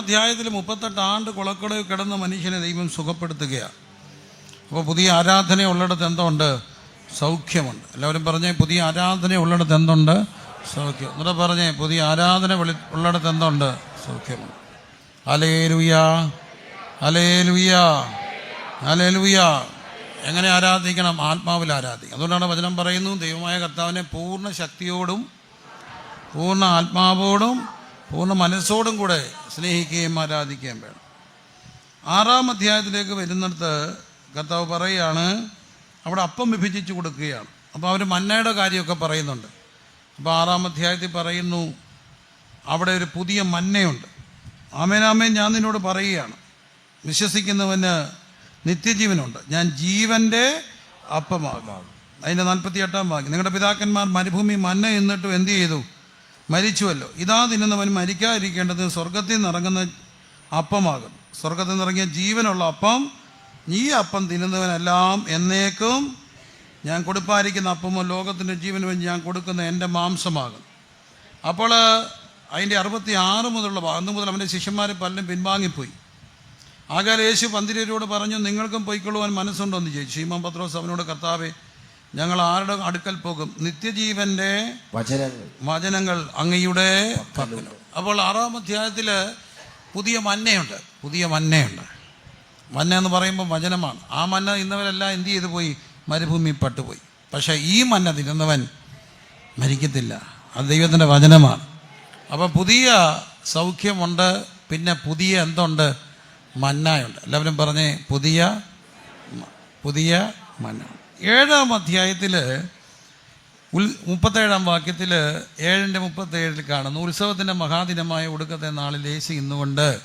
അധ്യായത്തിൽ മുപ്പത്തെട്ട് ആണ്ട് കുളക്കടയിൽ കിടന്ന മനുഷ്യനെ ദൈവം സുഖപ്പെടുത്തുകയാണ് അപ്പോൾ പുതിയ ആരാധന ഉള്ളിടത്ത് എന്തുണ്ട്? സൗഖ്യമുണ്ട്. എല്ലാവരും പറഞ്ഞേ പുതിയ ആരാധന ഉള്ളിടത്ത് എന്തുണ്ട്? സൗഖ്യം. എന്നിട്ട് പറഞ്ഞേ പുതിയ ആരാധന വിളി ഉള്ളിടത്ത് എന്തുണ്ട്? സൗഖ്യമുണ്ട്. അലേ ലുയാ അലേ ലുയാ അലേ ലുയാ എങ്ങനെ ആരാധിക്കണം? ആത്മാവിൽ ആരാധിക്കണം. അതുകൊണ്ടാണ് വചനം പറയുന്നു ദൈവമായ കർത്താവിനെ പൂർണ ശക്തിയോടും പൂർണ ആത്മാവോടും പൂർണ മനസ്സോടും കൂടെ സ്നേഹിക്കുകയും ആരാധിക്കുകയും വേണം. ആറാം അധ്യായത്തിലേക്ക് വരുന്നിടത്ത് കർത്താവ് പറയുകയാണ് അവിടെ അപ്പം വിഭജിച്ച് കൊടുക്കുകയാണ്. അപ്പോൾ അവർ മന്നയുടെ കാര്യമൊക്കെ പറയുന്നുണ്ട്. അപ്പോൾ ആറാം അധ്യായത്തിൽ പറയുന്നു അവിടെ ഒരു പുതിയ മന്നയുണ്ട്. ആമേനാമേ ഞാൻ നിന്നോട് പറയുകയാണ്. വിശ്വസിക്കുന്നവന് നിത്യജീവനുണ്ട്. ഞാൻ ജീവന്റെ അപ്പമാകും. അതിന്റെ നാൽപ്പത്തി എട്ടാം വാക്യം. നിങ്ങളുടെ പിതാക്കന്മാർ മരുഭൂമി മന്ന എന്നിട്ടും എന്ത് ചെയ്തു? മരിച്ചുവല്ലോ. ഇതാ തിന്നുന്നവൻ മരിക്കാതിരിക്കേണ്ടത് സ്വർഗത്തിൽ നിറങ്ങുന്ന അപ്പമാകും. സ്വർഗത്തിൽ നിറങ്ങിയ ജീവനുള്ള അപ്പം ഈ അപ്പം തിന്നുന്നവനെല്ലാം എന്നേക്കും ഞാൻ കൊടുപ്പായിരിക്കുന്ന അപ്പമോ ലോകത്തിന്റെ ജീവനും ഞാൻ കൊടുക്കുന്ന എന്റെ മാംസമാകും. അപ്പോൾ അതിന്റെ അറുപത്തി ആറ് മുതലുള്ള അന്ന് മുതൽ അവന്റെ ശിഷ്യന്മാർ പലരും പിൻവാങ്ങിപ്പോയി. ആകാല യേശു പന്തിരരോട് പറഞ്ഞു നിങ്ങൾക്കും പൊയ്ക്കൊള്ളുവാൻ മനസ്സുണ്ടോ? എന്ന് ചോദിച്ചു. ഹീമം പത്രോസ് അവനോട് കർത്താവെ ഞങ്ങൾ ആരുടെ അടുക്കൽ പോകും? നിത്യജീവന്റെ വചനങ്ങൾ. വചനങ്ങൾ അങ്ങയുടെ അപ്പോൾ ആറാം അധ്യായത്തിൽ പുതിയ മന്നയുണ്ട്. പുതിയ മന്നയുണ്ട്. മന്ന എന്ന് പറയുമ്പോൾ വചനമാണ്. ആ മന്ന ഇന്നവരെല്ലാം എന്ത് ചെയ്തു പോയി? മരുഭൂമി പട്ടുപോയി. പക്ഷേ ഈ മന്ന തിരുന്നവൻ മരിക്കത്തില്ല. അത് ദൈവത്തിന്റെ വചനമാണ്. അപ്പം പുതിയ സൗഖ്യമുണ്ട് പിന്നെ പുതിയ എന്തുണ്ട്? മന്നായുണ്ട്. എല്ലാവരും പറഞ്ഞേ പുതിയ പുതിയ മന്ന. ഏഴാം അധ്യായത്തിൽ ഉൽ മുപ്പത്തേഴാം വാക്യത്തിൽ ഏഴിന്റെ മുപ്പത്തേഴിൽ കാണുന്നു. ഉത്സവത്തിന്റെ മഹാദിനമായ ഒടുക്കത്തെ നാളിൽ യേശു ഇന്നുകൊണ്ട്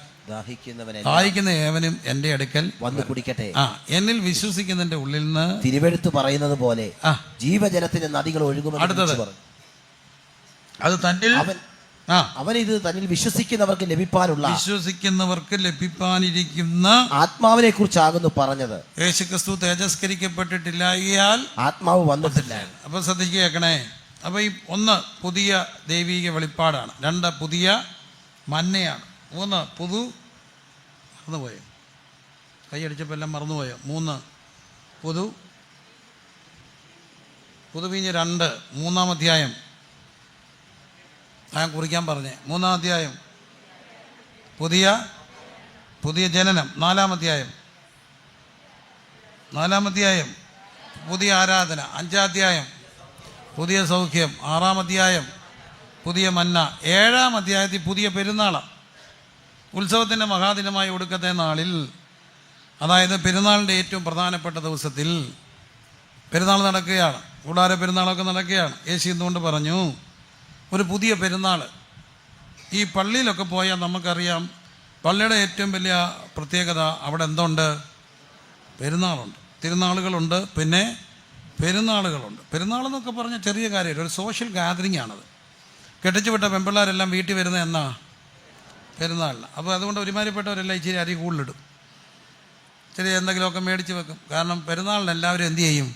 ദാഹിക്കുന്ന ഏവനും എന്റെ അടുക്കൽ വന്ന് കുടിക്കട്ടെ. ആ എന്നിൽ വിശ്വസിക്കുന്നതിന്റെ ഉള്ളിൽ നിന്ന് തിരുവെടുത്ത് പറയുന്നത് പോലെ ജീവജലത്തിന്റെ ജീവജലത്തിന് നദികൾ ഒഴുകുമെന്ന് അടുത്തത്. അത് തന്നിൽ അവൻ അവൻ ഇത് തന്നിൽ വിശ്വസിക്കുന്നവർക്ക് ലഭിപ്പാനുള്ള വിശ്വസിക്കുന്നവർക്ക് ലഭിപ്പാനിരിക്കുന്ന ആത്മാവിനെ കുറിച്ചാകുന്നു പറഞ്ഞത്. യേശുക്രിസ്തു തേജസ്കരിക്കപ്പെട്ടിട്ടില്ലായാൽ ആത്മാവ് വന്നിട്ടില്ല. അപ്പൊ ശ്രദ്ധിച്ച് കേൾക്കണേ. അപ്പോൾ ഈ ഒന്ന് പുതിയ ദൈവീക വെളിപ്പാടാണ്. രണ്ട് പുതിയ മന്നയാണ്. മൂന്ന് പുതു മറന്നുപോയോ. കൈയടിച്ചപ്പോൾ എല്ലാം മറന്നുപോയോ? മൂന്ന് പുതു പുതുവീഞ്ഞ് രണ്ട്. മൂന്നാം അധ്യായം ഞാൻ കുറിക്കാൻ പറഞ്ഞേ. മൂന്നാം അധ്യായം. പുതിയ പുതിയ ജനനം. നാലാം അധ്യായം. നാലാം അധ്യായം. പുതിയ ആരാധന. അഞ്ചാം അധ്യായം. പുതിയ സൗഖ്യം. ആറാം അധ്യായം. പുതിയ മന്ന. ഏഴാം അധ്യായത്തിൽ പുതിയ പെരുന്നാളാണ് ഉത്സവത്തിന്റെ മഹാദിനമായ ഒടുക്കത്തെ നാളിൽ അതായത് പെരുന്നാളിന്റെ ഏറ്റവും പ്രധാനപ്പെട്ട ദിവസത്തിൽ പെരുന്നാൾ നടക്കുകയാണ്. കൂടാര പെരുന്നാളൊക്കെ നടക്കുകയാണ്. യേശു എന്തുകൊണ്ട് പറഞ്ഞു? ഒരു പുതിയ പെരുന്നാൾ ഈ പള്ളിയിലൊക്കെ പോയാൽ നമുക്കറിയാം പള്ളിയുടെ ഏറ്റവും വലിയ പ്രത്യേകത അവിടെ എന്തുണ്ട്? പെരുന്നാളുണ്ട്. തിരുനാളുകളുണ്ട് പിന്നെ പെരുന്നാളുകളുണ്ട്. പെരുന്നാൾ എന്നൊക്കെ പറഞ്ഞ ചെറിയ കാര്യമല്ല ഒരു സോഷ്യൽ ഗാദറിംഗ് ആണത്. കെട്ടിച്ചുവിട്ട പെമ്പിള്ളാരെല്ലാം വീട്ടിൽ വരുന്ന എന്നാ? പെരുന്നാളിന്. അപ്പോൾ അതുകൊണ്ട് ഒരുമാതിരിപ്പെട്ടവരെല്ലാം ഇച്ചിരി അരി കൂടുതലിടും. ഇച്ചിരി എന്തെങ്കിലുമൊക്കെ മേടിച്ച് വെക്കും. കാരണം പെരുന്നാളിന് എല്ലാവരും എന്ത് ചെയ്യും?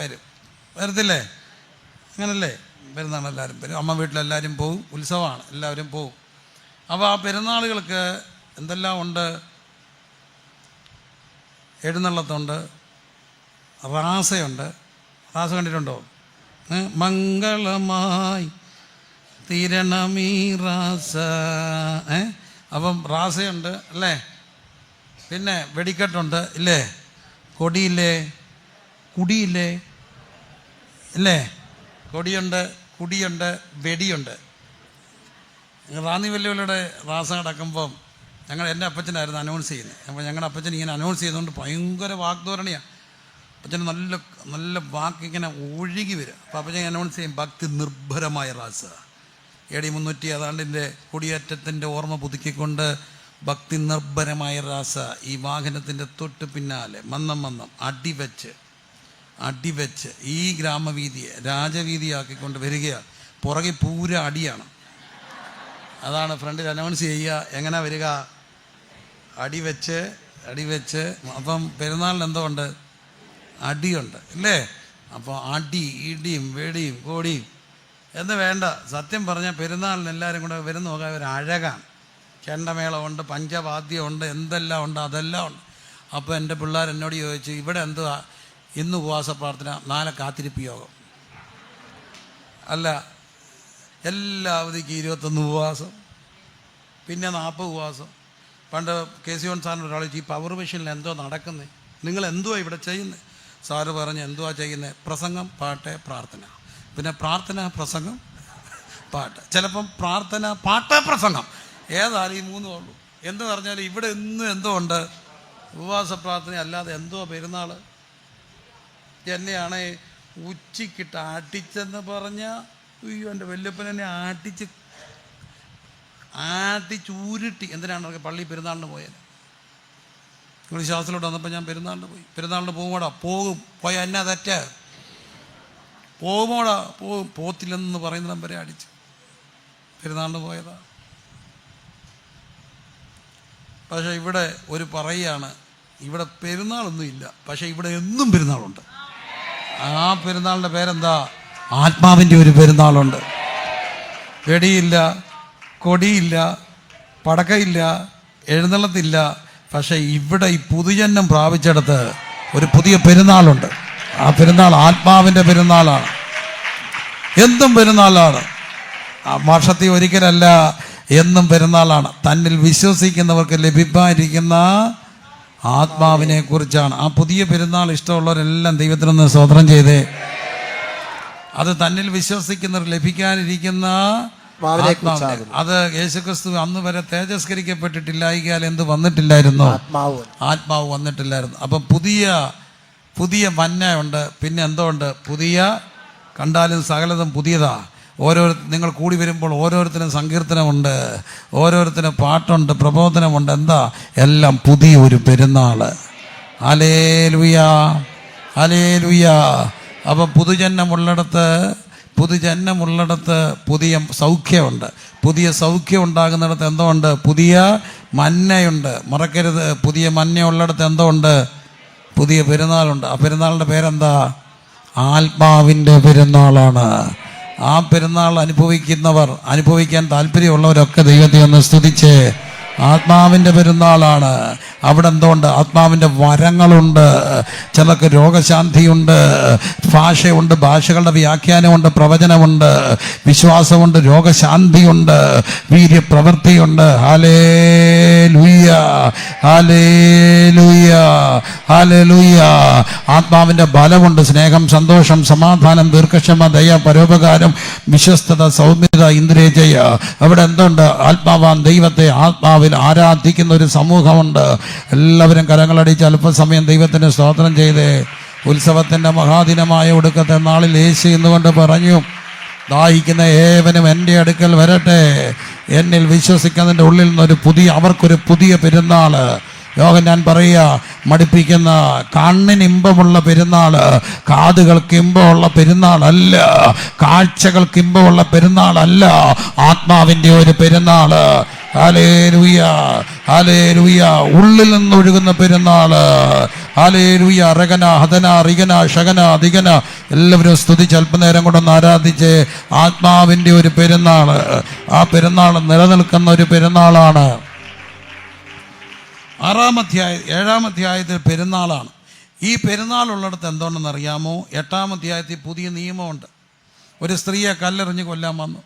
വരും. വരത്തില്ലേ? അങ്ങനല്ലേ? പെരുന്നാൾ എല്ലാവരും വരും. അമ്മ വീട്ടിലെല്ലാവരും പോവും. ഉത്സവമാണ്. എല്ലാവരും പോവും. അപ്പോൾ ആ പെരുന്നാളുകൾക്ക് എന്തെല്ലാം ഉണ്ട്? എഴുന്നള്ളത്തുണ്ട്. റാസയുണ്ട്. റാസ കണ്ടിട്ടുണ്ടോ? മംഗളമായി തിരണമീ റാസ. ഏ അപ്പം റാസയുണ്ട് അല്ലേ? പിന്നെ വെടിക്കെട്ടുണ്ട് ഇല്ലേ? കൊടിയില്ലേ? കുടിയില്ലേ? ഇല്ലേ? കൊടിയുണ്ട്. കുടിയുണ്ട് വെടിയുണ്ട്. റാന്നി വെല്ലുവിളിയുടെ റാസ കിടക്കുമ്പം ഞങ്ങൾ എന്റെ അപ്പച്ചനായിരുന്നു അനൗൺസ് ചെയ്യുന്നത്. അപ്പോൾ ഞങ്ങളുടെ അപ്പച്ചൻ ഇങ്ങനെ അനൗൺസ് ചെയ്തുകൊണ്ട് ഭയങ്കര വാഗ്ധോരണിയാണ്. അപ്പച്ചന് നല്ല നല്ല വാക്കിങ്ങനെ ഒഴുകി വരും. അപ്പോൾ അപ്പച്ചൻ അനൗൺസ് ചെയ്യും ഭക്തി നിർഭരമായ റാസ. എ ഡി മുന്നൂറ്റി ഏതാണ്ടിന്റെ കുടിയേറ്റത്തിന്റെ ഓർമ്മ പുതുക്കിക്കൊണ്ട് ഭക്തി നിർഭരമായ റാസ ഈ വാഹനത്തിന്റെ തൊട്ട് പിന്നാലെ മന്നം മന്നം അടിവെച്ച് അടിവെച്ച് ഈ ഗ്രാമവീതിയെ രാജവീതിയാക്കിക്കൊണ്ട് വരികയാണ് പുറകെ പൂര അടിയാണ്. അതാണ് ഫ്രണ്ടിൽ അനൗൺസ് ചെയ്യുക. എങ്ങനെ വരിക? അടിവെച്ച് അടിവെച്ച്. അപ്പം പെരുന്നാളിന് എന്തോ ഉണ്ട്? അടിയുണ്ട്. അല്ലേ അപ്പോൾ അടി ഇടിയും വെടിയും കോടിയും. എന്ന് വേണ്ട? സത്യം പറഞ്ഞാൽ പെരുന്നാളിന് എല്ലാവരും കൂടെ വരുന്ന നോക്കാൻ ഒരു അഴകാണ്. ചെണ്ടമേളമുണ്ട് പഞ്ചവാദ്യമുണ്ട് എന്തെല്ലാം ഉണ്ട് അതെല്ലാം ഉണ്ട്. അപ്പോൾ എന്റെ പിള്ളേർ എന്നോട് ചോദിച്ചു ഇവിടെ എന്തുവാ? ഇന്ന് ഉപവാസ പ്രാർത്ഥന നാളെ കാത്തിരിപ്പ് യോഗം. അല്ല എല്ലാ അവധിക്ക് ഇരുപത്തൊന്ന് ഉപവാസം പിന്നെ നാൽപ്പത് ഉപവാസം. പണ്ട് കെ സി വൺ സാറിന് ഒരാൾ ഈ പവർ മെഷീനിൽ എന്തോ നടക്കുന്നത് നിങ്ങൾ എന്തുവാ ഇവിടെ ചെയ്യുന്നത് സാറ് പറഞ്ഞ് എന്തുവാ ചെയ്യുന്നത് പ്രസംഗം പാട്ട് പ്രാർത്ഥന. പിന്നെ പ്രാർത്ഥന പ്രസംഗം പാട്ട്. ചിലപ്പം പ്രാർത്ഥന പാട്ട് പ്രസംഗം. ഏതായാലും ഈ മൂന്നേ ഉള്ളൂ. എന്ന് പറഞ്ഞാൽ ഇവിടെ ഇന്നും എന്തോ ഉണ്ട്. ഉപവാസ പ്രാർത്ഥന അല്ലാതെ എന്തോ പെരുന്നാൾ എന്നെയാണ് ഉച്ചക്കിട്ട് ആട്ടിച്ചെന്ന് പറഞ്ഞ അയ്യോ എന്റെ വല്യപ്പൻ എന്നെ ആട്ടിച്ച് ആട്ടിച്ചൂരുട്ടി എന്തിനാണ് പള്ളി പെരുന്നാളിന് പോയത്? നിങ്ങൾ ശ്വാസത്തിലോട്ട് വന്നപ്പോൾ ഞാൻ പെരുന്നാളിന് പോയി. പെരുന്നാളിന് പോകുമോടാ പോകും. പോയ എന്നാ തെറ്റ്? പോകുമോടാ പോകും. പോത്തില്ലെന്ന് പറയുന്ന വരെ അടിച്ച്. പെരുന്നാളിന് പോയതാ. പക്ഷേ ഇവിടെ ഒരു പറയുകയാണ് ഇവിടെ പെരുന്നാളൊന്നും ഇല്ല പക്ഷേ ഇവിടെ എന്നും പെരുന്നാളുണ്ട്. ആ പെരുന്നാളിന്റെ പേരെന്താ? ആത്മാവിന്റെ ഒരു പെരുന്നാളുണ്ട്. വെടിയില്ല കൊടിയില്ല പടക്കയില്ല എഴുന്നള്ളത്തില്ല. പക്ഷേ ഇവിടെ ഈ പുതുജന്മം പ്രാപിച്ചെടുത്ത് ഒരു പുതിയ പെരുന്നാളുണ്ട്. ആ പെരുന്നാൾ ആത്മാവിന്റെ പെരുന്നാളാണ്. എന്തും പെരുന്നാളാണ്. വർഷത്തിൽ ഒരിക്കലല്ല എന്നും പെരുന്നാളാണ്. തന്നിൽ വിശ്വസിക്കുന്നവർക്ക് ലഭിക്കാനിരിക്കുന്ന ആത്മാവിനെ കുറിച്ചാണ് ആ പുതിയ പെരുന്നാൾ ഇഷ്ടമുള്ളവരെല്ലാം ദൈവത്തിനൊന്ന് സ്വതന്ത്രം ചെയ്തേ. അത് തന്നിൽ വിശ്വസിക്കുന്നവർ ലഭിക്കാനിരിക്കുന്ന. അത് യേശുക്രിസ്തു അന്ന് വരെ തേജസ്കരിക്കപ്പെട്ടിട്ടില്ലായിക്കാൽ എന്ത് വന്നിട്ടില്ലായിരുന്നു? ആത്മാവ്. ആത്മാവ് വന്നിട്ടില്ലായിരുന്നു. അപ്പൊ പുതിയ പുതിയ മഞ്ഞ ഉണ്ട് പിന്നെ എന്തോ ഉണ്ട്? പുതിയ കണ്ടാലും സകലതും പുതിയതാ. ഓരോ നിങ്ങൾ കൂടി വരുമ്പോൾ ഓരോരുത്തരും സങ്കീർത്തനമുണ്ട് ഓരോരുത്തരും പാട്ടുണ്ട് പ്രബോധനമുണ്ട്. എന്താ? എല്ലാം പുതിയ ഒരു പെരുന്നാൾ. അലേ ലുയാ അലേ ലുയാ അപ്പം പുതുജന്മമുള്ളിടത്ത് പുതുജന്മമുള്ളിടത്ത് പുതിയ സൗഖ്യമുണ്ട്. പുതിയ സൗഖ്യം ഉണ്ടാകുന്നിടത്ത് എന്തോ ഉണ്ട് പുതിയ മന്നയുണ്ട് മറക്കരുത്. പുതിയ മന്ന ഉള്ളിടത്ത് എന്തോ ഉണ്ട് പുതിയ പെരുന്നാളുണ്ട്. ആ പെരുന്നാളിന്റെ പേരെന്താ? ആത്മാവിന്റെ പെരുന്നാളാണ്. ആ പെരുന്നാൾ അനുഭവിക്കുന്നവർ അനുഭവിക്കാൻ താല്പര്യമുള്ളവരൊക്കെ ദൈവത്തെ ഒന്ന് സ്തുതിച്ച് ആത്മാവിന്റെ പെരുന്നാളാണ്. അവിടെ എന്തുകൊണ്ട് ആത്മാവിന്റെ വരങ്ങളുണ്ട്? ചിലർക്ക് രോഗശാന്തിയുണ്ട് ഭാഷയുണ്ട് ഭാഷകളുടെ വ്യാഖ്യാനമുണ്ട് പ്രവചനമുണ്ട് വിശ്വാസമുണ്ട് രോഗശാന്തിയുണ്ട് വീര്യപ്രവൃത്തിയുണ്ട്. ഹാലേ ലൂയ ഹാലേ ലൂയ ഹാലേ ലൂയ ആത്മാവിന്റെ ബലമുണ്ട് സ്നേഹം സന്തോഷം സമാധാനം ദീർഘക്ഷമ ദയ പരോപകാരം വിശ്വസ്തത സൗമ്യത ഇന്ദ്രിയ ജയ അവിടെ എന്തുണ്ട്? ആത്മാവാൻ ദൈവത്തെ ആത്മാവിൽ ആരാധിക്കുന്ന ഒരു സമൂഹമുണ്ട്. എല്ലാവരും കരങ്ങളടിച്ച് അല്പസമയം ദൈവത്തിന് സ്തോത്രം ചെയ്ത്. ഉത്സവത്തിന്റെ മഹാദിനമായ ഒടുക്കത്തെ നാളിൽ യേശു എന്നുകൊണ്ട് പറഞ്ഞു ദാഹിക്കുന്ന ഏവനും എന്റെ അടുക്കൽ വരട്ടെ. എന്നിൽ വിശ്വസിക്കുന്നതിന്റെ ഉള്ളിൽ നിന്നൊരു പുതിയ അവർക്കൊരു പുതിയ പെരുന്നാൾ. യോഗം ഞാൻ പറയുക മടിപ്പിക്കുന്ന കണ്ണിന് ഇമ്പമുള്ള പെരുന്നാൾ കാതുകൾക്ക് ഇമ്പമുള്ള പെരുന്നാളല്ല കാഴ്ചകൾക്ക് ഇമ്പമുള്ള പെരുന്നാളല്ല ആത്മാവിന്റെ ഒരു പെരുന്നാൾ. ഹാലേ ലൂയ ഉള്ളിൽ നിന്നൊഴുകുന്ന പെരുന്നാൾ. ഹാലേ ലൂയ റഗന ഹതന റികന ഷഗന ദിഗന. എല്ലാവരും സ്തുതിച്ച് അല്പനേരം കൊണ്ടൊന്ന് ആരാധിച്ച് ആത്മാവിന്റെ ഒരു പെരുന്നാൾ. ആ പെരുന്നാൾ നിലനിൽക്കുന്ന ഒരു പെരുന്നാളാണ്. ആറാം അധ്യായ ഏഴാം അധ്യായത്തിൽ പെരുന്നാളാണ്. ഈ പെരുന്നാളുള്ളിടത്ത് എന്തുകൊണ്ടെന്ന് അറിയാമോ എട്ടാം അധ്യായത്തിൽ പുതിയ നിയമമുണ്ട്. ഒരു സ്ത്രീയെ കല്ലെറിഞ്ഞ് കൊല്ലാൻ വന്നു.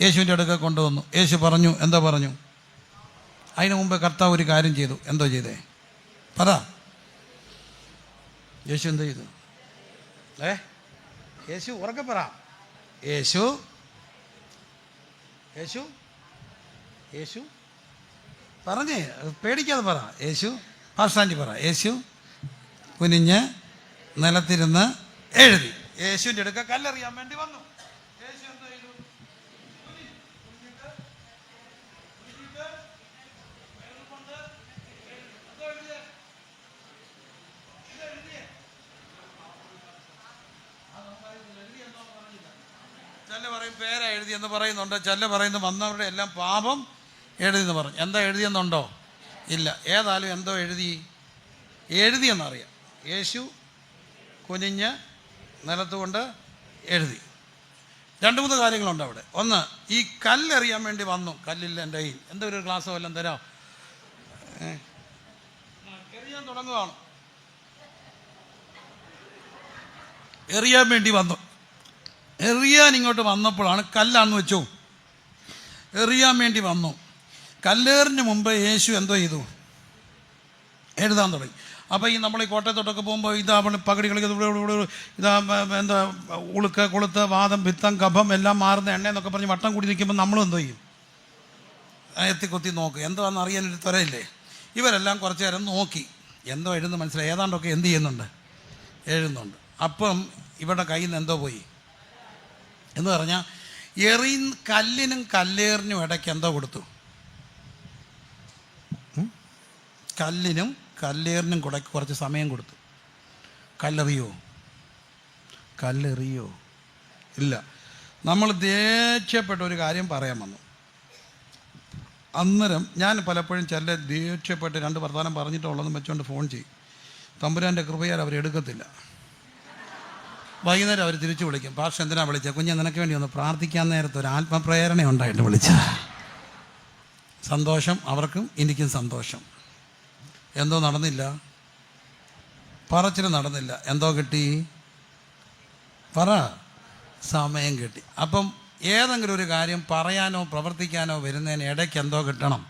യേശുവിന്റെ അടുക്ക കൊണ്ടുവന്നു. യേശു പറഞ്ഞു എന്താ പറഞ്ഞു? അതിനു മുമ്പ് കർത്താവ് ഒരു കാര്യം ചെയ്തു. എന്തോ ചെയ്തേ? പറ. യേശു എന്തോ ചെയ്തു? ഏ? യേശു ഉറക്കെ പറ. യേശു? യേശു? യേശു? പറഞ്ഞേ പേടിക്കാതെ പറ. യേശു? ഫാസ്റ്റാൻഡി പറ. യേശു? കുനിഞ്ഞ് നിലത്തിരുന്ന് എഴുതി. യേശുവിന്റെ അടുക്ക കല്ലെറിയാൻ വേണ്ടി വന്നു യേശു എന്ത് ചെയ്തു ചില പറയും പേരാ എഴുതിയെന്ന് പറയുന്നുണ്ട്. ചെല്ല പറയുന്നു വന്നവരുടെ എല്ലാം പാപം എഴുതിയെന്ന് പറഞ്ഞു. എന്താ എഴുതിയെന്നുണ്ടോ? ഇല്ല. ഏതായാലും എന്തോ എഴുതി? എഴുതിയെന്നറിയാം. യേശു കുനിഞ്ഞ് നിലത്തുകൊണ്ട് എഴുതി. രണ്ട് മൂന്ന് കാര്യങ്ങളുണ്ട് അവിടെ. ഒന്ന് ഈ കല്ലെറിയാൻ വേണ്ടി വന്നു. കല്ലില്ല എന്റെ കയ്യിൽ. എന്തോ ഒരു ഗ്ലാസ് വല്ലതും തരാം എറിയാൻ തുടങ്ങുകയാണ് എറിയാൻ വേണ്ടി വന്നു. എറിയാൻ ഇങ്ങോട്ട് വന്നപ്പോഴാണ് കല്ലാന്ന് വെച്ചു. എറിയാൻ വേണ്ടി വന്നു. കല്ലേറിന് മുമ്പ് യേശു എന്തോ ചെയ്തു? എഴുതാൻ തുടങ്ങി. അപ്പോൾ ഈ നമ്മൾ ഈ കോട്ടയത്തോട്ടൊക്കെ പോകുമ്പോൾ ഇതാ പകടി കളിക്കുന്നത് ഇതാ എന്താ ഉളുക്ക് കൊളുത്ത് വാദം ഭിത്തം കഭം എല്ലാം മാറുന്ന എണ്ണ എന്നൊക്കെ പറഞ്ഞ് വട്ടം കൂടി നിൽക്കുമ്പോൾ നമ്മളും എന്തോ ചെയ്യും? എത്തിക്കൊത്തി നോക്കും. എന്താണെന്ന് അറിയാനൊരു ത്വരയില്ലേ? ഇവരെല്ലാം കുറച്ച് നേരം നോക്കി. എന്തോ എഴുതുന്ന മനസ്സിലായി. ഏതാണ്ടൊക്കെ എന്ത് ചെയ്യുന്നുണ്ട്? എഴുതുന്നുണ്ട്. അപ്പം ഇവരുടെ കയ്യിൽ നിന്ന് എന്തോ പോയി? എന്ന് പറഞ്ഞാൽ എറി കല്ലിനും കല്ലേറിനും ഇടയ്ക്ക് എന്തോ കൊടുത്തു. കല്ലിനും കല്ലേറിനും കൂടെ കുറച്ച് സമയം കൊടുത്തു. കല്ലെറിയോ? കല്ലെറിയോ? ഇല്ല. നമ്മൾ ദേഷ്യപ്പെട്ട ഒരു കാര്യം പറയാൻ വന്നു. അന്നേരം ഞാൻ പലപ്പോഴും ചില ദേഷ്യപ്പെട്ട് രണ്ട് വർത്തമാനം പറഞ്ഞിട്ടുള്ളതെന്ന് വെച്ചുകൊണ്ട് ഫോൺ ചെയ്യും. തമ്പുരാന്റെ കൃപയാൽ അവരെടുക്കത്തില്ല. വൈകുന്നേരം അവർ തിരിച്ചു വിളിക്കും. പാർഷ എന്തിനാ വിളിച്ചത് കുഞ്ഞ് നിനക്ക് വേണ്ടി ഒന്ന് പ്രാർത്ഥിക്കാൻ നേരത്തെ ഒരു ആത്മപ്രേരണ ഉണ്ടായിട്ട് വിളിച്ച. സന്തോഷം അവർക്കും എനിക്കും സന്തോഷം. എന്തോ നടന്നില്ല. പറച്ചിന് നടന്നില്ല. എന്തോ കിട്ടി? പറ. സമയം കിട്ടി. അപ്പം ഏതെങ്കിലും ഒരു കാര്യം പറയാനോ പ്രവർത്തിക്കാനോ വരുന്നതിന് ഇടയ്ക്ക് എന്തോ കിട്ടണം.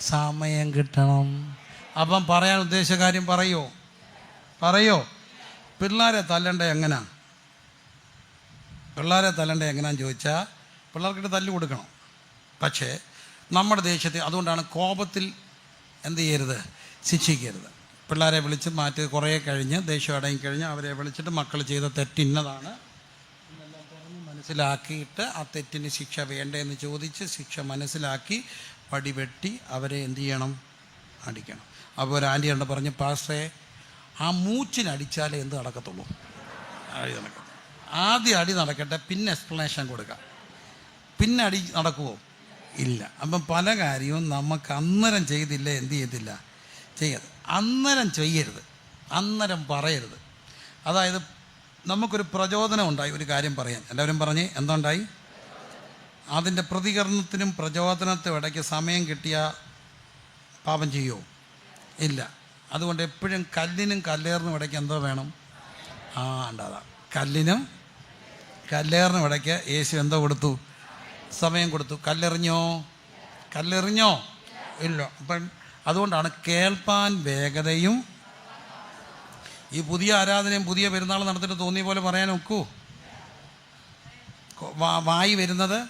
സമയം കിട്ടണം. അപ്പം പറയാൻ ഉദ്ദേശിച്ച കാര്യം പറയോ? പറയോ? പിള്ളേരെ തല്ലണ്ട എങ്ങനാ? പിള്ളേരെ തല്ലണ്ട എങ്ങനെയാന്ന് ചോദിച്ചാൽ പിള്ളേർക്കിട്ട് തല്ലു കൊടുക്കണം. പക്ഷേ നമ്മുടെ ദേശത്തെ അതുകൊണ്ടാണ് കോപത്തിൽ എന്ത് ചെയ്യരുത്? ശിക്ഷിക്കരുത്. പിള്ളേരെ വിളിച്ച് മാറ്റി കുറേ കഴിഞ്ഞ് ദേഷ്യം അടങ്ങിക്കഴിഞ്ഞ് അവരെ വിളിച്ചിട്ട് മക്കൾ ചെയ്ത തെറ്റിന്നതാണ്. മനസ്സിലാക്കിയിട്ട് ആ തെറ്റിന് ശിക്ഷ വേണ്ടതെന്ന് ചോദിച്ച് ശിക്ഷ മനസ്സിലാക്കി വടിവെട്ടി അവരെ എന്ത് ചെയ്യണം? അടിക്കണം. അപ്പോൾ ഒരു ആന്റി കണ്ട് പറഞ്ഞ് പാസ്റ്റേ ആ മൂച്ചിലടിച്ചാലേ എന്ത് നടക്കത്തുള്ളൂ? അടി നടക്കും. ആദ്യം അടി നടക്കട്ടെ പിന്നെ എക്സ്പ്ലനേഷൻ കൊടുക്കാം. പിന്നെ അടി നടക്കുമോ ഇല്ല. അപ്പം പല കാര്യവും നമുക്ക് അന്നേരം ചെയ്തില്ല എന്ത് ചെയ്തില്ല ചെയ്യരുത്. അന്നേരം ചെയ്യരുത്. അന്നേരം പറയരുത്. അതായത് നമുക്കൊരു പ്രചോദനം ഉണ്ടായി. ഒരു കാര്യം പറയാൻ എല്ലാവരും പറഞ്ഞ് എന്തുണ്ടായി? അതിന്റെ പ്രതികരണത്തിനും പ്രചോദനത്തിനും ഇടയ്ക്ക് സമയം കിട്ടിയ പാപം ചെയ്യുമോ ഇല്ല. അതുകൊണ്ട് എപ്പോഴും കല്ലിനും കല്ലേറിനും ഇടയ്ക്ക് എന്തോ വേണം. ആ ഉണ്ടാതാ കല്ലിനും കല്ലേറിനും ഇടയ്ക്ക് യേശു എന്തോ കൊടുത്തു. സമയം കൊടുത്തു. കല്ലെറിഞ്ഞോ? കല്ലെറിഞ്ഞോ? ഇല്ല. അപ്പം അതുകൊണ്ടാണ് കേൾപ്പാൻ വേഗതയും ഈ പുതിയ ആരാധനയും പുതിയ പെരുന്നാൾ നടത്തിയിട്ട് തോന്നിയ പോലെ പറയാൻ ഒക്കൂ. വായി വരുന്നത്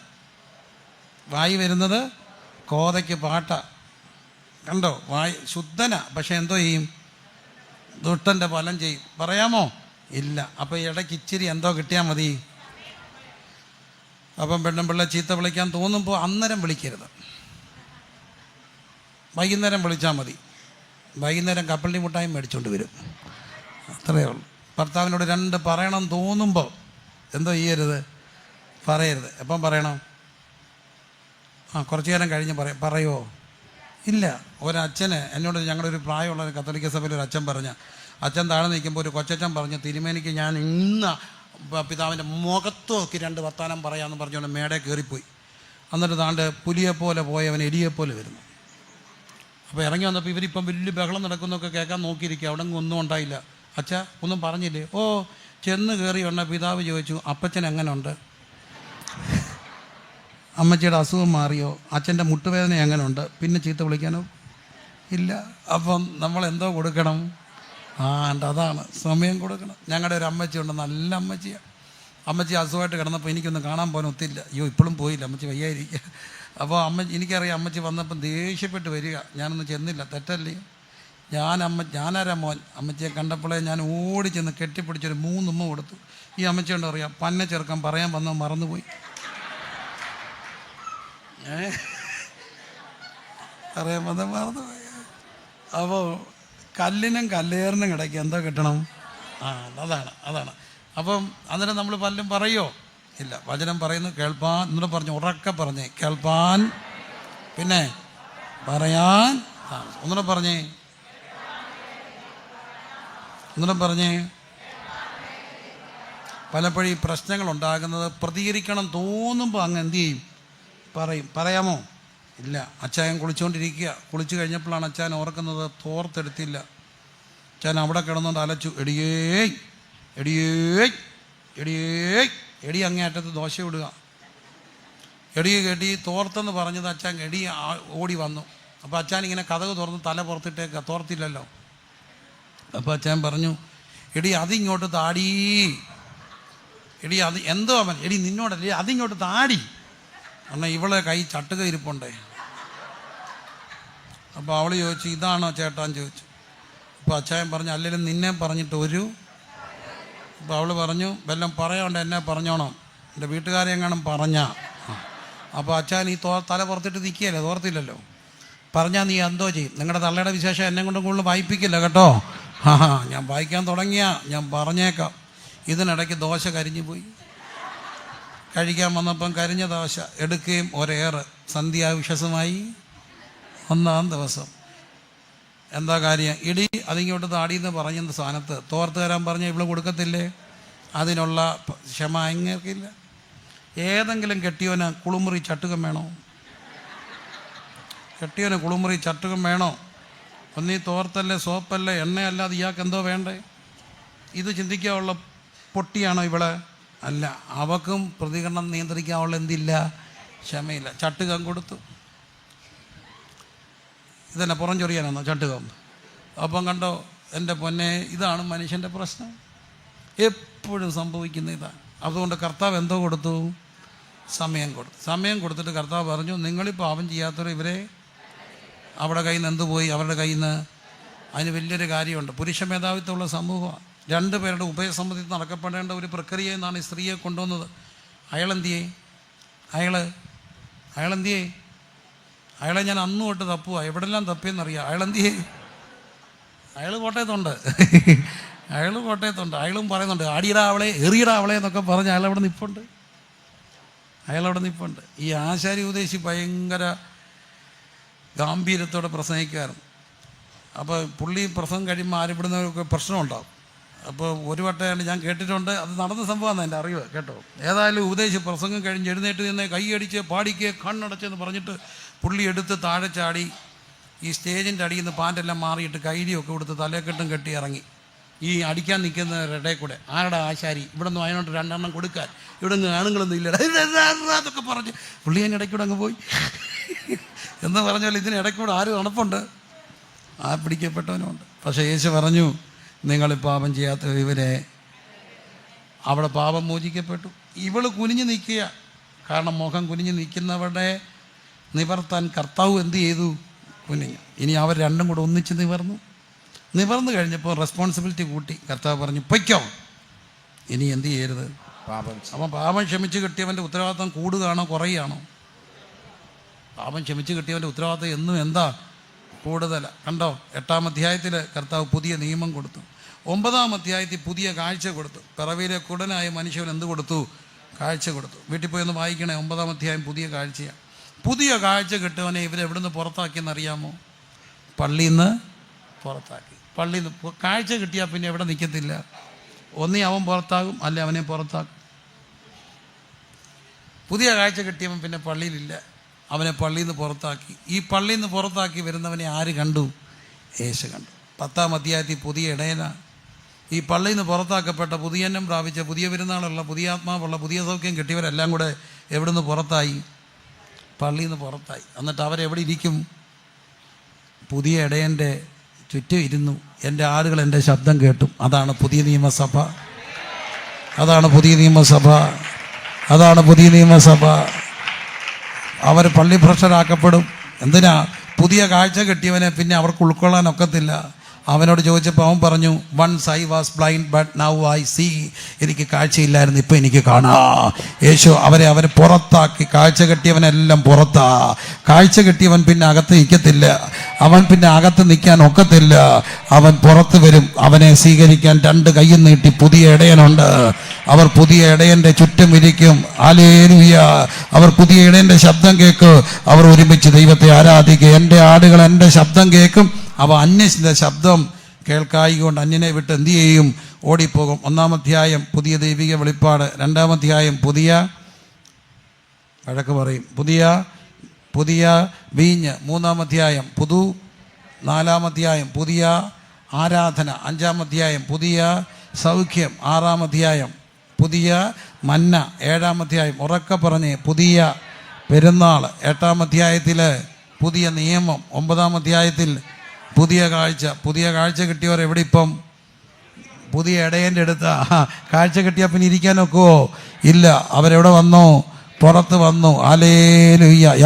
വായി വരുന്നത് കോതയ്ക്ക് പാട്ട. കണ്ടോ? വായ ശുദ്ധന. പക്ഷെ എന്തോ ചെയ്യും? ദുഷ്ടന്റെ ഫലം ചെയ്യും. പറയാമോ? ഇല്ല. അപ്പോൾ ഇടയ്ക്ക് ഇച്ചിരി എന്തോ കിട്ടിയാൽ മതി. അപ്പം പെണ്ണും പിള്ള ചീത്ത വിളിക്കാൻ തോന്നുമ്പോൾ അന്നേരം വിളിക്കരുത്. വൈകുന്നേരം വിളിച്ചാൽ മതി. വൈകുന്നേരം കപ്പളി മുട്ടായും മേടിച്ചുകൊണ്ട് വരും. അത്രയേ ഉള്ളൂ. ഭർത്താവിനോട് രണ്ട് പറയണം തോന്നുമ്പോൾ എന്തോ ചെയ്യരുത്. പറയരുത്. എപ്പം പറയണം? ആ കുറച്ച് നേരം കഴിഞ്ഞ് പറയാം? പറയുമോ ഇല്ല. ഒരച്ഛന് എന്നോട് ഞങ്ങളുടെ ഒരു പ്രായമുള്ള ഒരു കത്തോലിക്ക സഭയിൽ ഒരു അച്ഛൻ പറഞ്ഞ അച്ഛൻ താഴെ നിൽക്കുമ്പോൾ ഒരു കൊച്ചച്ഛൻ പറഞ്ഞു തിരുമേനിക്ക് ഞാൻ ഇന്ന് പിതാവിന്റെ മുഖത്ത് നോക്കി രണ്ട് വർത്താനം പറയാമെന്ന് പറഞ്ഞുകൊണ്ട് മേടെ കയറിപ്പോയി. എന്നിട്ട് താണ്ട് പുലിയെപ്പോലെ പോയവൻ എലിയെപ്പോലെ വരുന്നു. അപ്പോൾ ഇറങ്ങി വന്നപ്പോൾ ഇവരിപ്പം വലിയ ബഹളം നടക്കുന്നൊക്കെ കേൾക്കാൻ നോക്കിയിരിക്കുക. അവിടെ ഒന്നും ഉണ്ടായില്ല. അച്ഛ ഒന്നും പറഞ്ഞില്ലേ? ഓ ചെന്ന് കയറി വന്ന പിതാവ് ചോദിച്ചു അപ്പച്ചൻ എങ്ങനെ ഉണ്ട് അമ്മച്ചിയുടെ അസുഖം മാറിയോ? അച്ഛന്റെ മുട്ടുവേദന എങ്ങനെ ഉണ്ട് പിന്നെ ചീത്ത വിളിക്കാനോ? ഇല്ല. അപ്പം നമ്മൾ എന്തോ കൊടുക്കണം? ആ എന്റെ അതാണ്. സമയം കൊടുക്കണം. ഞങ്ങളുടെ ഒരു അമ്മച്ചിയുണ്ട് നല്ല അമ്മച്ചിയാണ് അമ്മച്ചി അസുഖമായിട്ട് കിടന്നപ്പോൾ എനിക്കൊന്നും കാണാൻ പോകാൻ ഒത്തില്ല. അയ്യോ ഇപ്പോഴും പോയില്ല. അമ്മച്ചി വയ്യായിരിക്കുക. അപ്പോൾ അമ്മ എനിക്കറിയാം അമ്മച്ചി വന്നപ്പം ദേഷ്യപ്പെട്ട് വരിക. ഞാനൊന്നും ചെന്നില്ല. തെറ്റല്ലേ? ഞാൻ അമ്മ ഞാനാരാ മോൻ? അമ്മച്ചിയെ കണ്ടപ്പോഴേ ഞാൻ ഓടി ചെന്ന് കെട്ടിപ്പിടിച്ചൊരു മൂന്നുമ്മ കൊടുത്തു. ഈ അമ്മച്ചി ഉണ്ടോ അറിയാം പന്ന ചെറുക്കാൻ പറയാൻ വന്ന മറന്നുപോയി. ഏ? അറിയാൻ വന്ന അപ്പോൾ കല്ലിനും കല്ലേറിനും ഇടയ്ക്ക് എന്തോ കിട്ടണം. ആ അതാണ് അതാണ്. അപ്പം അന്നേരം നമ്മൾ പലരും പറയോ? ഇല്ല വചനം പറയുന്നു കേൾപ്പാൻ എന്നോട് പറഞ്ഞു ഉറക്കെ പറഞ്ഞേ കേൾപ്പാൻ പിന്നെ പറയാൻ ആ ഒന്നുകൂടെ പറഞ്ഞേ ഒന്നുകൂടെ പറഞ്ഞേ. പലപ്പോഴും ഈ പ്രശ്നങ്ങൾ ഉണ്ടാകുന്നത് പ്രതികരിക്കണം തോന്നുമ്പോൾ അങ്ങ് എന്ത് ചെയ്യും? പറയും പറയാമോ? ഇല്ല. അച്ചായൻ കുളിച്ചുകൊണ്ടിരിക്കുക കുളിച്ചു കഴിഞ്ഞപ്പോഴാണ് അച്ചായൻ ഓർക്കുന്നത് തോർത്തെടുത്തില്ല. അച്ചാൻ അവിടെ കിടന്നുകൊണ്ട് അലച്ചു എടിയേ എടിയേ എടിയേ എടി അങ്ങേയറ്റത്ത് ദോശ വിടുക എടി കെടി തോർത്തെന്ന് പറഞ്ഞത് അച്ഛൻ എടി ഓടി വന്നു. അപ്പോൾ അച്ഛൻ ഇങ്ങനെ കഥക് തുറന്ന് തല പുറത്തിട്ടേക്ക തോർത്തില്ലല്ലോ. അപ്പോൾ അച്ചാൻ പറഞ്ഞു എടി അതിങ്ങോട്ട് താടി. എടി അത് എന്തോ അവൻ എടി നിന്നോടല്ലേ അതിങ്ങോട്ട് താടി. എന്നാൽ ഇവളെ കൈ ചട്ടുക ഇരിപ്പുണ്ടേ. അപ്പോൾ അവൾ ചോദിച്ചു ഇതാണോ ചേട്ടാൻ ചോദിച്ചു. അപ്പോൾ അച്ചായൻ പറഞ്ഞു അല്ലെങ്കിലും നിന്നെ പറഞ്ഞിട്ട് ഒരു അപ്പോൾ അവൾ പറഞ്ഞു വല്ലതും പറയാണ്ട് എന്നെ പറഞ്ഞോണം. എന്റെ വീട്ടുകാരെ എങ്ങാനും പറഞ്ഞാ. അപ്പോൾ അച്ചാൻ ഈ തോ തല പുറത്തിട്ട് നിൽക്കുകയല്ലേ തോർത്തില്ലല്ലോ. പറഞ്ഞാൽ നീ എന്തോ ചെയ്യും. നിങ്ങളുടെ തള്ളയുടെ വിശേഷം എന്നെ കൊണ്ട് കൂടുതൽ വായിപ്പിക്കില്ല കേട്ടോ. ആ ഞാൻ വായിക്കാൻ തുടങ്ങിയാ ഞാൻ പറഞ്ഞേക്കാം. ഇതിനിടയ്ക്ക് ദോശ കരിഞ്ഞു പോയി. കഴിക്കാൻ വന്നപ്പം കരിഞ്ഞ ദോശ എടുക്കുകയും ഒരേറെ. സന്ധ്യാവിശ്വസമായി ഒന്നാം ദിവസം. എന്താ കാര്യം? ഇടി അതിങ്ങോട്ട് താടിയെന്ന് പറഞ്ഞ സ്ഥാനത്ത് തോർത്ത് തരാൻ പറഞ്ഞ ഇവിടെ കൊടുക്കത്തില്ലേ? അതിനുള്ള ക്ഷമ അങ്ങേർക്കില്ല ഏതെങ്കിലും കെട്ടിയോന് കുളിമുറി ചട്ടുകം വേണോ? കെട്ടിയോന് കുളിമുറി ചട്ടുകം വേണോ? ഒന്നീ തോർത്തല്ലേ സോപ്പല്ലേ എണ്ണയല്ലാതെ ഇയാൾക്ക് എന്തോ വേണ്ടേ? ഇത് ചിന്തിക്കാനുള്ള പൊട്ടിയാണോ ഇവൾ? അല്ല അവക്കും പ്രതികരണം നിയന്ത്രിക്കാനുള്ള എന്തില്ല? ക്ഷമയില്ല. ചട്ടുകം കൊടുത്തു. ഇതന്നെ പുറം ചൊറിയാനാണോ ചട്ടുകം. അപ്പം കണ്ടോ എന്റെ പൊന്നെ ഇതാണ് മനുഷ്യന്റെ പ്രശ്നം. എപ്പോഴും സംഭവിക്കുന്ന ഇതാണ് അതുകൊണ്ട് കർത്താവ് എന്തോ കൊടുത്തു? സമയം കൊടുത്തു. സമയം കൊടുത്തിട്ട് കർത്താവ് പറഞ്ഞു നിങ്ങളീ പാപം ചെയ്യാത്തവർ ഇവരെ അവിടെ കയ്യിൽ നിന്ന് എന്ത് പോയി അവരുടെ കയ്യിൽ നിന്ന് അതിന് വലിയൊരു കാര്യമുണ്ട്. പുരുഷ മേധാവിത്വമുള്ള സമൂഹമാണ്. രണ്ട് പേരുടെ ഉഭയസമ്മതി നടക്കപ്പെടേണ്ട ഒരു പ്രക്രിയ എന്നാണ് ഈ സ്ത്രീയെ കൊണ്ടുവന്നത്. അയാളെന്തിയേ? അയാൾ അയാളെന്തിയേ? അയാളെ ഞാൻ അന്ന് തൊട്ട് തപ്പുക എവിടെല്ലാം തപ്പിയെന്നറിയാം. അയാളെന്തിയേ? അയാൾ കോട്ടയത്തുണ്ട്. അയാൾ കോട്ടയത്തുണ്ട്. അയാളും പറയുന്നുണ്ട് ആടിയിടാ അവളെ എറിയിടാ അവളെ എന്നൊക്കെ പറഞ്ഞ് അയാൾ അവിടെ നിൽപ്പുണ്ട് അവിടെ നിൽപ്പുണ്ട് ഈ ആശാരി ഉദ്ദേശി ഭയങ്കര ഗാംഭീര്യത്തോടെ പ്രസംഗിക്കാറുണ്ട്. അപ്പോൾ പുള്ളി പ്രസംഗം കഴിയുമ്പോൾ ആരിപ്പെടുന്നവർക്ക് പ്രശ്നമുണ്ടാവും. അപ്പോൾ ഒരു വട്ടമാണ് ഞാൻ കേട്ടിട്ടുണ്ട്. അത് നടന്ന സംഭവമാണ് എന്റെ അറിവ് കേട്ടോ. ഏതായാലും ഉപദേശി പ്രസംഗം കഴിഞ്ഞ് എഴുന്നേറ്റ് നിന്ന് കൈയടിച്ച് പാടിക്ക് കണ്ണടച്ചെന്ന് പറഞ്ഞിട്ട് പുള്ളി എടുത്ത് താഴെ ചാടി ഈ സ്റ്റേജിന്റെ അടിയിൽ നിന്ന് പാന്റെല്ലാം മാറിയിട്ട് കൈലിയൊക്കെ കൊടുത്ത് തലക്കെട്ടും കെട്ടി ഇറങ്ങി. ഈ അടിക്കാൻ നിൽക്കുന്ന നിൽക്കുന്നവരുടെ കൂടെ. ആരുടെ ആശാരി? ഇവിടെ നിന്ന് അതിനോട്ട് രണ്ടെണ്ണം കൊടുക്കാൻ. ഇവിടെ നിന്ന് ആണുങ്ങളൊന്നും ഇല്ല അതൊക്കെ പറഞ്ഞ് പുള്ളി അതിന് ഇടയ്ക്കൂടെ അങ്ങ് പോയി. എന്ന് പറഞ്ഞാൽ ഇതിന് ഇടയ്ക്കൂടെ ആരും നടപ്പുണ്ട്? ആ പിടിക്കപ്പെട്ടവനുമുണ്ട്. പക്ഷേ യേശു പറഞ്ഞു നിങ്ങൾ പാപം ചെയ്യാത്ത ഇവരെ. അവിടെ പാപം മോചിക്കപ്പെട്ടു. ഇവൾ കുനിഞ്ഞു നിൽക്കുക. കാരണം മുഖം കുനിഞ്ഞു നിൽക്കുന്നവരുടെ നിവർത്താൻ കർത്താവ് എന്ത് ചെയ്തു? കുനിഞ്ഞു. ഇനി അവർ രണ്ടും കൂടെ ഒന്നിച്ച് നിവർന്നു. നിവർന്നു കഴിഞ്ഞപ്പോൾ റെസ്പോൺസിബിലിറ്റി കൂട്ടി. കർത്താവ് പറഞ്ഞു പൊയ്ക്കോ. ഇനി എന്ത് ചെയ്യരുത്? പാപം അപ്പം പാപം ക്ഷമിച്ച് കിട്ടിയവന്റെ ഉത്തരവാദിത്തം കൂടുകയാണോ കുറയുകയാണോ പാപം ക്ഷമിച്ച് കിട്ടിയവന്റെ ഉത്തരവാദിത്തം എന്നും എന്താ? കൂടുതൽ കണ്ടോ എട്ടാം അധ്യായത്തിൽ കർത്താവ് പുതിയ നിയമം കൊടുത്തു. ഒമ്പതാം അധ്യായത്തിൽ പുതിയ കാഴ്ച കൊടുത്തു. പിറവിയിലെ കുടനായ മനുഷ്യൻ എന്ത് കൊടുത്തു? കാഴ്ച കൊടുത്തു. വീട്ടിൽ പോയി ഒന്ന് വായിക്കണേ ഒമ്പതാം അധ്യായം പുതിയ കാഴ്ചയാണ് പുതിയ കാഴ്ച കിട്ടുവനെ ഇവരെ പുറത്താക്കിയെന്ന് പുറത്താക്കിയെന്നറിയാമോ പള്ളിയിൽ നിന്ന് പുറത്താക്കി. പള്ളിയിൽ നിന്ന് കാഴ്ച കിട്ടിയാൽ പിന്നെ എവിടെ നിൽക്കത്തില്ല ഒന്നീ അവൻ പുറത്താകും അല്ലെ അവനെ പുറത്താക്കും. പുതിയ കാഴ്ച കിട്ടിയവൻ പിന്നെ പള്ളിയിലില്ല. അവനെ പള്ളിയിൽ നിന്ന് പുറത്താക്കി. ഈ പള്ളിയിൽ നിന്ന് പുറത്താക്കി വരുന്നവനെ ആര് കണ്ടു? യേശു കണ്ടു. പത്താം അധ്യായത്തിൽ പുതിയ ഇടയന. ഈ പള്ളിയിൽ നിന്ന് പുറത്താക്കപ്പെട്ട പുതിയന്നം പ്രാപിച്ച പുതിയ പെരുന്നാളുള്ള പുതിയ ആത്മാവുള്ള പുതിയ സൗഖ്യം കിട്ടിയവരെല്ലാം കൂടെ എവിടെ നിന്ന് പുറത്തായി? പള്ളിയിൽ നിന്ന് പുറത്തായി. എന്നിട്ട് അവരെവിടെ ഇരിക്കും? പുതിയ ഇടയന്റെ ചുറ്റും ഇരുന്നു. എന്റെ ആളുകൾ എന്റെ ശബ്ദം കേട്ടും. അതാണ് പുതിയ നിയമസഭ. അതാണ് പുതിയ നിയമസഭ. അതാണ് പുതിയ നിയമസഭ. അവർ പള്ളി ഭ്രഷ്ടരാക്കപ്പെടും. എന്തിനാ? പുതിയ കാഴ്ച കിട്ടിയവനെ പിന്നെ അവർക്ക് ഉൾക്കൊള്ളാൻ ഒക്കത്തില്ല. അവനോട് ചോദിച്ചപ്പോൾ അവൻ പറഞ്ഞു once I was blind but now I see എനിക്ക് കാഴ്ചയില്ലായിരുന്നു ഇപ്പം എനിക്ക് കാണാ. യേശു അവരെ അവർ പുറത്താക്കി. കാഴ്ച കെട്ടിയവനെല്ലാം പുറത്താ. കാഴ്ച കെട്ടിയവൻ പിന്നെ അകത്ത് നിൽക്കത്തില്ല. അവൻ പിന്നെ അകത്ത് നിൽക്കാൻ ഒക്കത്തില്ല. അവൻ പുറത്ത് വരും. അവനെ സ്വീകരിക്കാൻ രണ്ട് കൈയും നീട്ടി പുതിയ ഇടയനുണ്ട്. അവർ പുതിയ ഇടയന്റെ ചുറ്റും ഇരിക്കും. ആലേലുയ അവർ പുതിയ ഇടയന്റെ ശബ്ദം കേൾക്കും. അവർ ഒരുമിച്ച് ദൈവത്തെ ആരാധിക്കുക എന്റെ ആടുകൾ എന്റെ ശബ്ദം കേൾക്കും. അവ അന്യസിന്റെ ശബ്ദം കേൾക്കായി കൊണ്ട് അന്യനെ വിട്ട് എന്തു ചെയ്യും? ഓടിപ്പോകും. ഒന്നാം അധ്യായം പുതിയ ദൈവിക വെളിപ്പാട്. രണ്ടാം അധ്യായം പുതിയ വഴക്ക് പറയും. പുതിയ പുതിയ വീഞ്ഞ്. മൂന്നാം അധ്യായം പുതു നാലാം അധ്യായം പുതിയ ആരാധന. അഞ്ചാം അധ്യായം പുതിയ സൗഖ്യം. ആറാം അധ്യായം പുതിയ മന്ന. ഏഴാം അധ്യായം ഉറക്ക പറഞ്ഞ് പുതിയ പെരുന്നാൾ. എട്ടാം അധ്യായത്തിൽ പുതിയ നിയമം. ഒമ്പതാം അധ്യായത്തിൽ പുതിയ കാഴ്ച പുതിയ കാഴ്ച കിട്ടിയവർ എവിടെ ഇപ്പം? പുതിയ ഇടയന്റെ അടുത്ത. കാഴ്ച കിട്ടിയാൽ പിന്നെ ഇരിക്കാൻ ഇല്ല അവരെവിടെ വന്നു? പുറത്ത് വന്നു. ആലേ